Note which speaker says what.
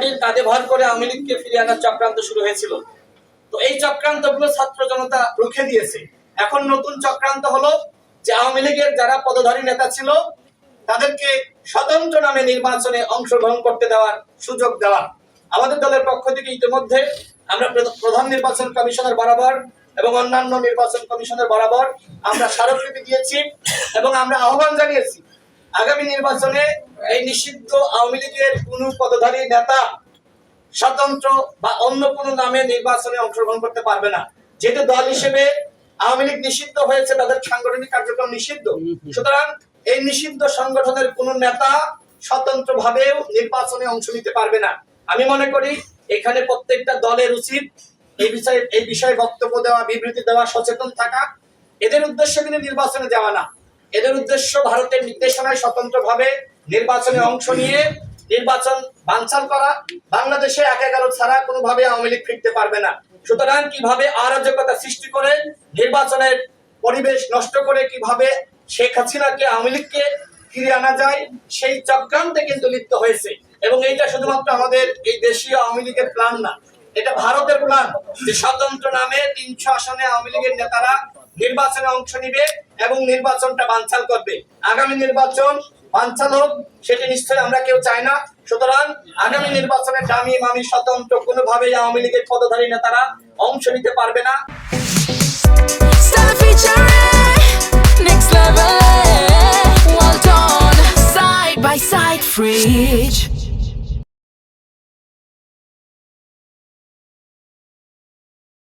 Speaker 1: পার্টির কাঁধে ভর করে আওয়ামী লীগকে ফিরিয়ে আনার চক্রান্ত শুরু হয়েছিল। তো এই চক্রান্তগুলো ছাত্র জনতা রুখে দিয়েছে। এখন নতুন চক্রান্ত হলো যে আওয়ামী লীগের যারা পদধারী নেতা ছিল, তাদেরকে স্বতন্ত্র নামে নির্বাচনে অংশগ্রহণ করতে দেওয়ার সুযোগ দেওয়া। আমাদের দলের পক্ষ থেকে ইতিমধ্যে আমরা প্র- প্রধান নির্বাচন কমিশনের বরাবর এবং অন্যান্য নির্বাচন কমিশনের বরাবর আমরা স্মারকলিপি দিয়েছি এবং আমরা আহ্বান জানিয়েছি আগামী নির্বাচনে এই নিষিদ্ধ আওয়ামী লীগের কোন পদধারী নেতা স্বতন্ত্র বা অন্য কোনো নামে নির্বাচনে অংশগ্রহণ করতে পারবে না। যেহেতু দল হিসেবে আওয়ামী লীগ নিষিদ্ধ হয়েছে, তাদের সাংগঠনিক কার্যক্রম নিষিদ্ধ। সুতরাং এই নিষিদ্ধ সংগঠনের কোন নেতা স্বতন্ত্র ভাবেও নির্বাচনে অংশ নিতে পারবে না। আমি মনে করি এখানে প্রত্যেকটা দলের উচিত এই বিষয়ে এই বিষয়ে বক্তব্য দেওয়া, বিবৃতি দেওয়া, সচেতন থাকা। এদের উদ্দেশ্য কিন্তু নির্বাচনে যাওয়া না। এদের উদ্দেশ্য ভারতের নির্দেশনায় স্বতন্ত্রভাবে নির্বাচনে অংশ নিয়ে নির্বাচন বানচাল করা। বাংলাদেশে এক এগারো ছাড়া কোনোভাবে আওয়ামী লীগ ফিরতে পারবে না। সুতরাং কীভাবে অরাজকতা সৃষ্টি করে নির্বাচনের পরিবেশ নষ্ট করে কীভাবে শেখ হাসিনাকে আওয়ামী লীগকে ফিরিয়ে আনা যায়, সেই চক্রান্তে কিন্তু লিপ্ত হয়েছে। এবং এইটা শুধুমাত্র আমাদের এই দেশীয় আওয়ামী লীগের প্ল্যান না, এটা ভারতের প্ল্যান যে স্বতন্ত্র নামে তিনশো আসনে আওয়ামী লীগের নেতারা নির্বাচনে অংশ নিবে এবং নির্বাচনটা বানচাল করবে আগামী নির্বাচন বানচাল হোক সেটি নিশ্চয়ই আমরা কেউ চাই না সুতরাং আগামী নির্বাচনে দামি মামি স্বতন্ত্র কোনোভাবেই আওয়ামী লীগের পদধারী নেতারা অংশ নিতে পারবে না
Speaker 2: next level. Well done, side by side, fridge.